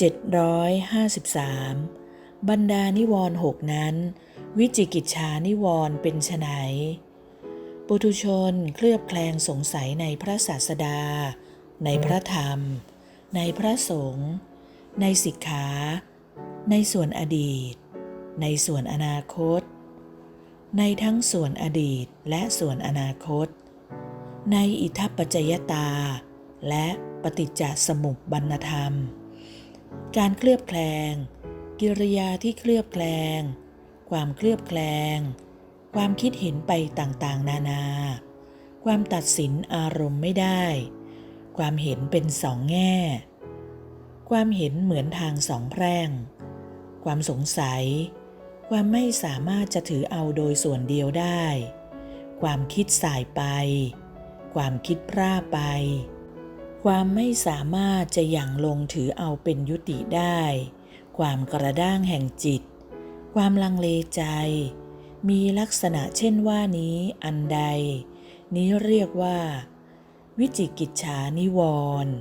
753 บรรดานิวรณ์หกนั้น วิจิกิจฉานิวรณ์เป็นไฉนปุถุชนเคลือบแคลงสงสัยในพระศาสดา ในพระธรรม ในพระสงฆ์ในสิกขา ในส่วนอดีต ในส่วนอนาคต ในทั้งส่วนอดีตและส่วนอนาคต ในอิทัปปัจจยตา และปฏิจจสมุปบรรณธรรม การเคลือบแคลง กิริยาที่เคลือบแคลง ความเคลือบแคลง ความคิดเห็นไปต่างๆ นานา ความตัดสินอารมณ์ไม่ได้ ความเห็นเป็นสองแง่ ความเห็นเหมือนทางสองแพร่ง ความสงสัย ความไม่สามารถจะถือเอาโดยส่วนเดียวได้ ความคิดสายไป ความคิดพร่าไป ความไม่สามารถจะหย่างลงถือเอาเป็นยุติได้ ความกระด้างแห่งจิต ความลังเลใจ มีลักษณะเช่นว่านี้อันใด นี้เรียกว่า วิจิกิจฉานิวรณ์